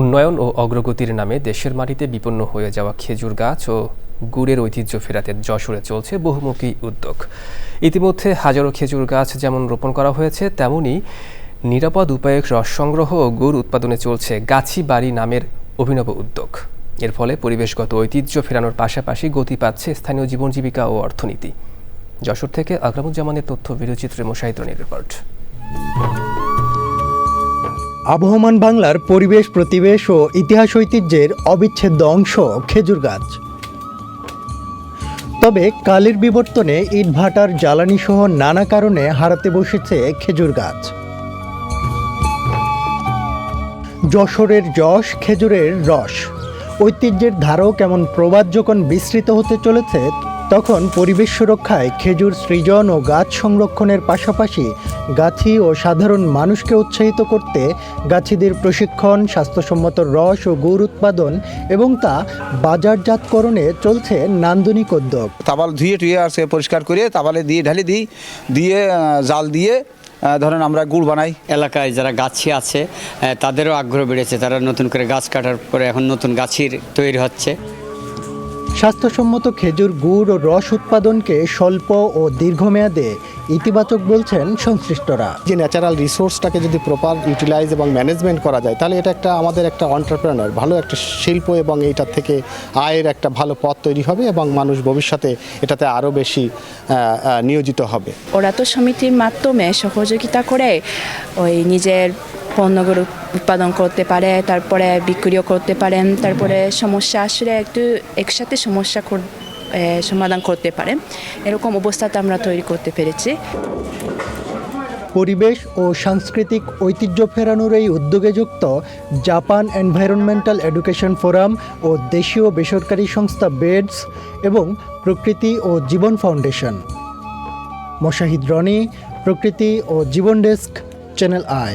উন্নয়ন ও অগ্রগতির নামে দেশের মাটিতে বিপন্ন হয়ে যাওয়া খেজুর গাছ ও গুড়ের ঐতিহ্য ফেরাতে যশোরে চলছে বহুমুখী উদ্যোগ। ইতিমধ্যে হাজারো খেজুর গাছ যেমন রোপণ করা হয়েছে, তেমনি নিরাপদ উপায়ে রস সংগ্রহ ও গুড় উৎপাদনে চলছে গাছি বাড়ি নামের অভিনব উদ্যোগ। এর ফলে পরিবেশগত ঐতিহ্য ফেরানোর পাশাপাশি গতি পাচ্ছে স্থানীয় জীবন জীবিকা ও অর্থনীতি। যশোর থেকে আকরামুজ্জামানের তথ্য ভিডিওচিত্রে মোশাহিদনের রিপোর্ট। আবহমান বাংলার পরিবেশ প্রতিবেশ ও ইতিহাস ঐতিহ্যের অবিচ্ছেদ্য অংশ খেজুর গাছ। তবে কালের বিবর্তনে ইটভাটার জ্বালানি সহ নানা কারণে হারাতে বসেছে খেজুর গাছ। যশোরের যশ খেজুরের রস। ঐতিহ্যের ধারক কেমন প্রবাদ যখন বিস্তৃত হতে চলেছে, তখন পরিবেশ সুরক্ষায় খেজুর সৃজন ও গাছ সংরক্ষণের পাশাপাশি গাছি ও সাধারণ মানুষকে উৎসাহিত করতে গাছিদের প্রশিক্ষণ স্বাস্থ্যসম্মত রস ও গুড় উৎপাদন এবং তা বাজারজাতকরণে চলছে নান্দনিক উদ্যোগ। তাবাল ধুয়ে টুয়ে আসে পরিষ্কার করে তাবালে দিয়ে ঢালি দিই দিয়ে জাল দিয়ে ধরেন আমরা গুড় বানাই। এলাকায় যারা গাছি আছে তাদেরও আগ্রহ বেড়েছে তারা নতুন করে গাছ কাটার পরে এখন নতুন গাছির তৈরি হচ্ছে। স্বাস্থ্যসম্মত খেজুর গুড় ও রস উৎপাদনকে স্বল্প ও দীর্ঘমেয়াদে ইতিবাচক বলছেন সংশ্লিষ্টরা। যে ন্যাচারাল রিসোর্সটাকে যদি প্রপার ইউটিলাইজ এবং ম্যানেজমেন্ট করা যায় তাহলে এটা একটা আমাদের একটা অন্টারপ্রেনার ভালো একটা শিল্প এবং এইটার থেকে আয়ের একটা ভালো পথ তৈরি হবে এবং মানুষ ভবিষ্যতে এটাতে আরও বেশি নিয়োজিত হবে। ওরা তো সমিতির মাধ্যমে সহযোগিতা করে ওই নিজের পণ্যগুলো উৎপাদন করতে পারে, তারপরে বিক্রিও করতে পারেন তারপরে সমস্যা আসলে একটু একসাথে সমস্যা সমাধান করতে পারে। এরকম অবস্থাতে আমরা তৈরি করতে পেরেছি। পরিবেশ ও সাংস্কৃতিক ঐতিহ্য ফেরানোর এই উদ্যোগে যুক্ত জাপান এনভায়রনমেন্টাল এডুকেশন ফোরাম ও দেশীয় বেসরকারি সংস্থা বেডস এবং প্রকৃতি ও জীবন ফাউন্ডেশন। মোশাহিদ রনি, প্রকৃতি ও জীবন ডেস্ক, চ্যানেল আই।